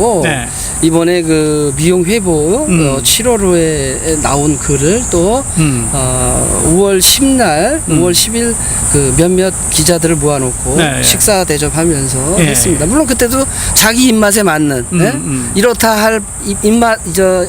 않고 네. 이번에 그 미용 회보 음. 어, 7월호에 나온 글을 또 음. 어, 5월 10날, 음. 5월 10일 그 몇몇 기자들을 모아놓고 네, 식사 대접하면서 예, 했습니다. 물론 그때도 자기 입맛에 맞는 음, 예? 음. 이렇다 할 입- 입맛 저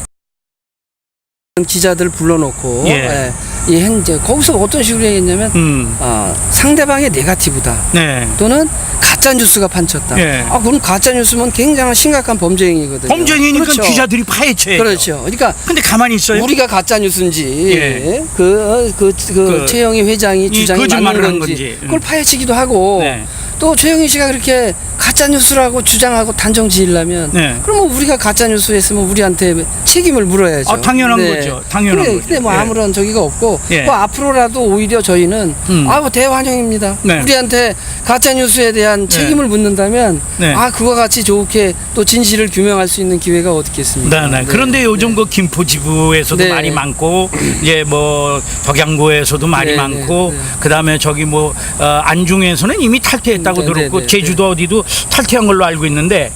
기자들 불러놓고 예. 예. 이 행제 거기서 어떤 식으로 얘기했냐면 음. 아, 상대방의 네가티브다 네. 또는 가짜 뉴스가 판쳤다. 예. 아 그럼 가짜 뉴스면 굉장히 심각한 범죄 행위거든요. 범죄니까 그렇죠. 기자들이 파헤쳐요. 그렇죠. 그러니까 근데 가만히 있어요. 우리가 가짜 뉴스인지 예. 그, 그, 그, 그 최영희 회장이 이 주장이 맞는 한 건지, 건지. 그걸 파헤치기도 하고 네. 또 최영희 씨가 그렇게 가짜 뉴스라고 주장하고 단정 지으려면 네. 그러면 우리가 가짜 뉴스 했으면 우리한테 책임을 물어야죠. 아, 당연한 거죠. 당연한 근데, 거죠. 근데 뭐 예. 아무런 저기가 없고 예. 뭐 앞으로라도 오히려 저희는 음. 아뭐 대환영입니다. 네. 우리한테 가짜 뉴스에 대한 책임을 묻는다면 네. 아 그와 같이 좋게 또 진실을 규명할 수 있는 기회가 어디 있겠습니까? 네, 네. 그런데 요즘 그 김포 지부에서도 네. 많이 많고 이제 뭐 덕양구에서도 많이 네, 많고 네, 네. 그다음에 저기 뭐 어, 안중에서는 이미 탈퇴했다 고 네, 들었고 네, 네, 제주도 어디도 탈퇴한 걸로 알고 있는데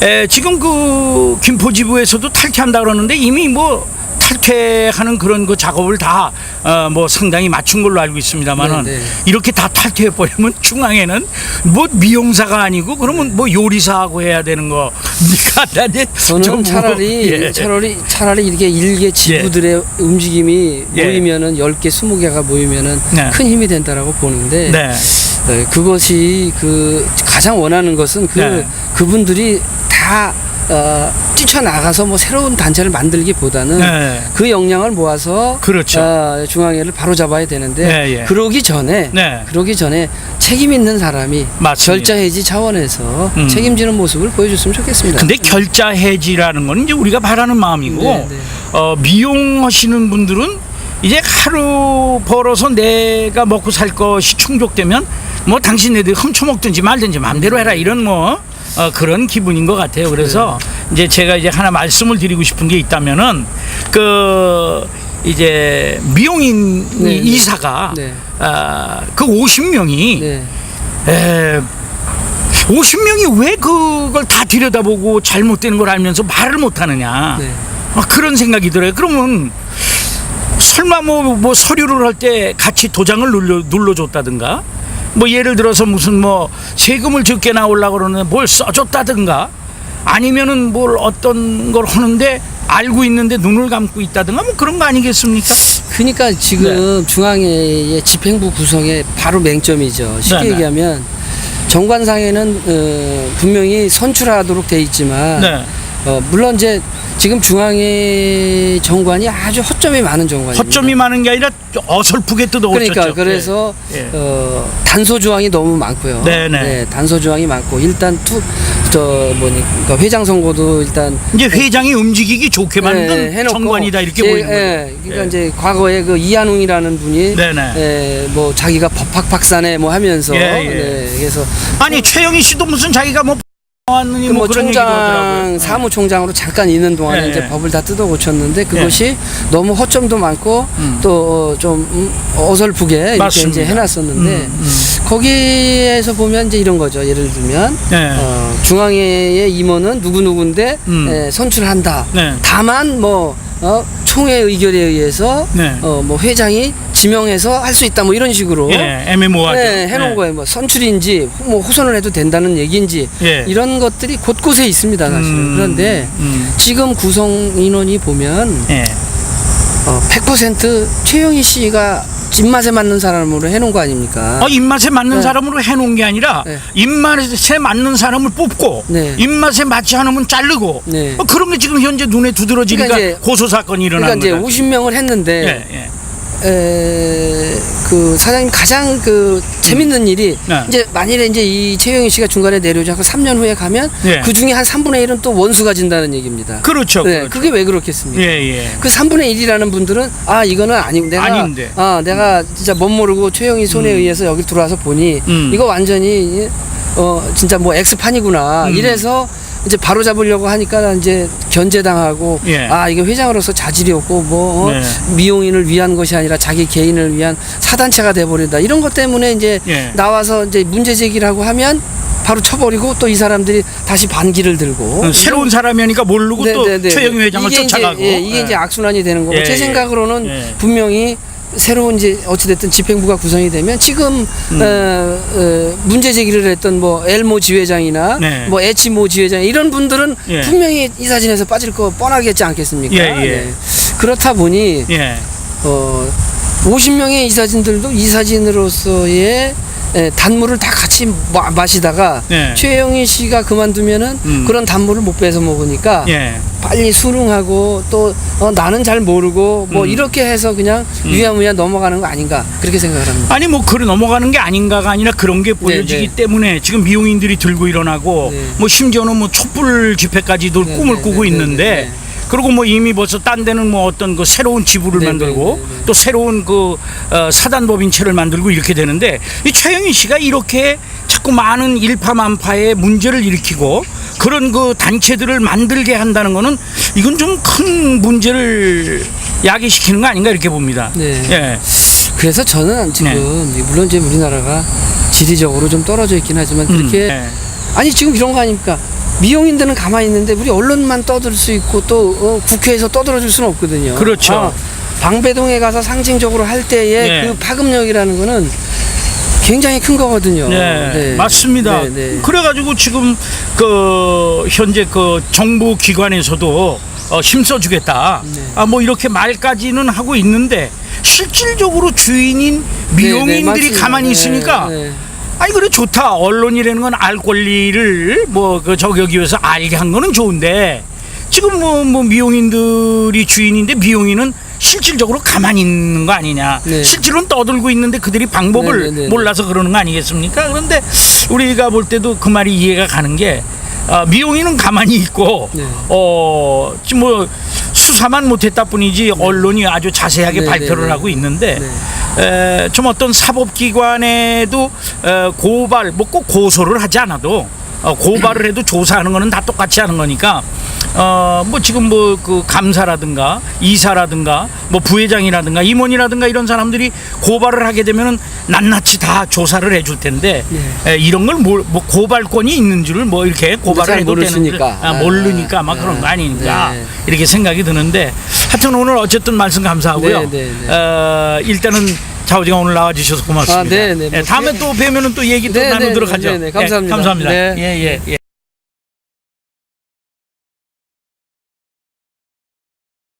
네. 에, 지금 그 김포 지부에서도 탈퇴한다 그러는데 이미 뭐 탈퇴하는 그런 그 작업을 다어뭐 상당히 맞춘 걸로 알고 있습니다만은 네, 네. 이렇게 다 탈퇴해 버리면 중앙에는 뭐 미용사가 아니고 그러면 뭐 요리사하고 해야 되는 거 나는 저는 좀 뭐- 차라리 예. 차라리 차라리 이렇게 일개 지부들의 움직임이 예. 모이면은 10개, 20개가 모이면은 네. 큰 힘이 된다라고 보는데 네. 네, 그것이 그 가장 원하는 것은 그 네. 그분들이 다 어, 뛰쳐나가서 뭐 새로운 단체를 만들기보다는 네. 그 역량을 모아서 그렇죠. 어, 중앙회를 바로 잡아야 되는데 네, 예. 그러기 전에 네. 그러기 전에 책임 있는 사람이 맞습니다. 결자 해지 차원에서 음. 책임지는 모습을 보여줬으면 좋겠습니다. 근데 결자 해지라는 건 이제 우리가 바라는 마음이고 네, 네. 어, 미용하시는 분들은 이제 하루 벌어서 내가 먹고 살 것이 충족되면 뭐 당신네들 훔쳐먹든지 말든지 마음대로 해라 이런 뭐 어, 그런 기분인 것 같아요. 그래서 네. 이제 제가 이제 하나 말씀을 드리고 싶은 게 있다면은 그 이제 미용인 네, 네. 이사가 네. 아, 그 50명이 네. 에, 50명이 왜 그걸 다 들여다보고 잘못되는 걸 알면서 말을 못하느냐 네. 아, 그런 생각이 들어요. 그러면 설마 뭐, 뭐 서류를 할 때 같이 도장을 눌러, 눌러줬다든가 뭐 예를 들어서 무슨 뭐 세금을 적게 나오려고 그러는데 뭘 써줬다든가 아니면은 뭘 어떤 걸 하는데 알고 있는데 눈을 감고 있다든가 뭐 그런 거 아니겠습니까? 그러니까 지금 네. 중앙회의 집행부 구성의 바로 맹점이죠. 쉽게 네, 네. 얘기하면 정관상에는 어, 분명히 선출하도록 돼 있지만 네. 어, 물론 이제 지금 중앙회 정관이 아주 허점이 많은 정관입니다. 허점이 많은 게 아니라 어설프게 뜯어오셨죠. 그러니까 그래서 예, 예. 어, 단서 조항이 너무 많고요. 네네. 단서 조항이 많고 일단 투 저 뭐니 그 회장 선거도 일단 이제 회장이 움직이기 좋게 만든 네, 정관이다 이렇게 제- 보이는 거예요. 예, 그러니까 예. 이제 과거에 그 이한웅이라는 분이 네네. 예, 뭐 자기가 법학 박사네 뭐 하면서 예, 예. 네, 그래서 아니 최영희 씨도 무슨 자기가 뭐 나왔느니 그 뭐, 뭐 그런. 총장 사무총장으로 잠깐 있는 동안에 예, 이제 예. 법을 다 뜯어 고쳤는데 그것이 너무 허점도 많고 음. 또 좀 어설프게 이렇게 맞습니다. 이제 해놨었는데 음, 음. 거기에서 보면 이제 이런 거죠. 예를 들면 네. 어, 중앙회의 임원은 누구 누구인데 음. 예, 선출한다. 네. 다만 뭐 어, 총회 의결에 의해서 네. 어, 뭐 회장이 지명해서 할 수 있다 뭐 이런 식으로 예, 애매모호하죠. 네, 해놓은 예. 거예요. 뭐 선출인지 뭐 호선을 해도 된다는 얘기인지 예. 이런 것들이 곳곳에 있습니다, 사실은. 음, 그런데 음. 지금 구성 인원이 보면 예. 어, 100% 최영희 씨가 입맛에 맞는 사람으로 해놓은 거 아닙니까? 어, 입맛에 맞는 네. 사람으로 해놓은 게 아니라 네. 입맛에 맞는 사람을 뽑고 네. 입맛에 맞지 않으면 자르고 네. 어, 그런 게 지금 현재 눈에 두드러지니까 그러니까 이제- 고소 사건이 그러니까 일어나는 이제 거죠. 50명을 했는데 예, 예. 에, 그 사장님 가장 그 재밌는 일이 네. 이제 만일에 이제 이 최영희 씨가 중간에 내려오지 않고 3년 후에 가면 예. 그 중에 한 3분의 1은 또 원수가 진다는 얘기입니다. 그렇죠. 네, 그렇죠. 그게 왜 그렇겠습니까? 예, 예. 그 3분의 1이라는 분들은 아 이거는 아니 내가 아닌데. 아 내가 진짜 멋 모르고 최영희 손에 의해서 여기 들어와서 보니 음. 이거 완전히 어 진짜 뭐 엑스판이구나 음. 이래서 이제 바로 잡으려고 하니까 이제 견제당하고 예. 아 이게 회장으로서 자질이 없고 뭐 어, 네. 미용인을 위한 것이 아니라 자기 개인을 위한 사단체가 돼버린다 이런 것 때문에 이제 예. 나와서 이제 문제 제기를 하고 하면 바로 쳐버리고 또 이 사람들이 다시 반기를 들고 어, 새로운 사람이니까 모르고 네, 또 네, 네. 최영희 회장을 이게 쫓아가고. 이제, 예, 이게 예. 이제 악순환이 되는 거고 예, 제 예. 생각으로는 예. 분명히 새로운 이제 어찌됐든 집행부가 구성이 되면 지금 음. 어, 어, 문제 제기를 했던 뭐 엘모 지회장이나 네. 뭐 에치모 지회장 이런 분들은 예. 분명히 이 사진에서 빠질 거 뻔하겠지 않겠습니까? 예, 예. 네. 그렇다 보니 예. 어, 50명의 이 사진들도 이 사진으로서의 예, 단물을 다 같이 마, 마시다가 네. 최영희 씨가 그만두면은 음. 그런 단물을 못 빼서 먹으니까 예. 빨리 수능하고 또 어, 나는 잘 모르고 뭐 음. 이렇게 해서 그냥 유야무야 넘어가는 거 아닌가 그렇게 생각을 합니다. 아니 뭐 그래 넘어가는 게 아닌가가 아니라 그런 게 보여지기 네. 때문에 지금 미용인들이 들고 일어나고 네. 뭐 심지어는 뭐 촛불 집회까지도 네, 꿈을 네, 꾸고 네, 있는데 네, 네. 그리고 뭐 이미 벌써 딴 데는 뭐 어떤 그 새로운 지부를 네, 만들고 네, 네, 네. 또 새로운 그 어, 사단법인체를 만들고 이렇게 되는데 이 최영희 씨가 이렇게 자꾸 많은 일파만파의 문제를 일으키고 그런 그 단체들을 만들게 한다는 거는 이건 좀 큰 문제를 야기시키는 거 아닌가 이렇게 봅니다. 네. 예. 그래서 저는 지금 네. 물론 이제 우리나라가 지리적으로 좀 떨어져 있긴 하지만 그렇게 음, 예. 아니 지금 이런 거 아닙니까? 미용인들은 가만히 있는데 우리 언론만 떠들 수 있고 또 어, 국회에서 떠들어 줄 수는 없거든요. 그렇죠. 아, 방배동에 가서 상징적으로 할 때의 네. 그 파급력이라는 거는 굉장히 큰 거거든요. 네, 맞습니다. 네, 네. 그래가지고 지금 그 현재 그 정부 기관에서도 어, 힘써주겠다. 네. 아뭐 이렇게 말까지는 하고 있는데 실질적으로 주인인 네, 네, 미용인들이 맞습니다. 가만히 네, 있으니까 네. 아니 그래 좋다. 언론이라는 건 알 권리를 뭐 그 저격이 위해서 알게 한 거는 좋은데 지금 뭐 뭐 미용인들이 주인인데 미용인은 실질적으로 가만히 있는 거 아니냐. 네. 실제로는 떠들고 있는데 그들이 방법을 네, 네, 네, 몰라서 그러는 거 아니겠습니까? 그런데 우리가 볼 때도 그 말이 이해가 가는 게 아, 미용인은 가만히 있고 네. 어 지금 뭐 수사만 못했다 뿐이지 언론이 아주 자세하게 네, 발표를 네, 네. 하고 있는데 네. 에, 좀 어떤 사법기관에도 에, 고발 뭐 꼭 고소를 하지 않아도 어, 고발을 해도 조사하는 거는 다 똑같이 하는 거니까 어 뭐 지금 뭐 그 감사라든가 이사라든가 뭐 부회장이라든가 임원이라든가 이런 사람들이 고발을 하게 되면은 낱낱이 다 조사를 해줄 텐데 네. 에, 이런 걸뭐 고발권이 있는 줄을 뭐 이렇게 고발을 잘 해도 되는 줄. 아, 아, 모르니까 막 네. 그런 거 아니니까 네. 이렇게 생각이 드는데 하여튼 오늘 어쨌든 말씀 감사하고요. 네, 네, 네. 어, 일단은 자오지가 오늘 나와 주셔서 고맙습니다. 아, 네, 네. 뭐 예, 다음에 또 뵈면은 또 얘기 또 네, 네, 나누도록 네, 하죠. 네, 네. 감사합니다. 예, 감사합니다. 네. 예, 예, 예.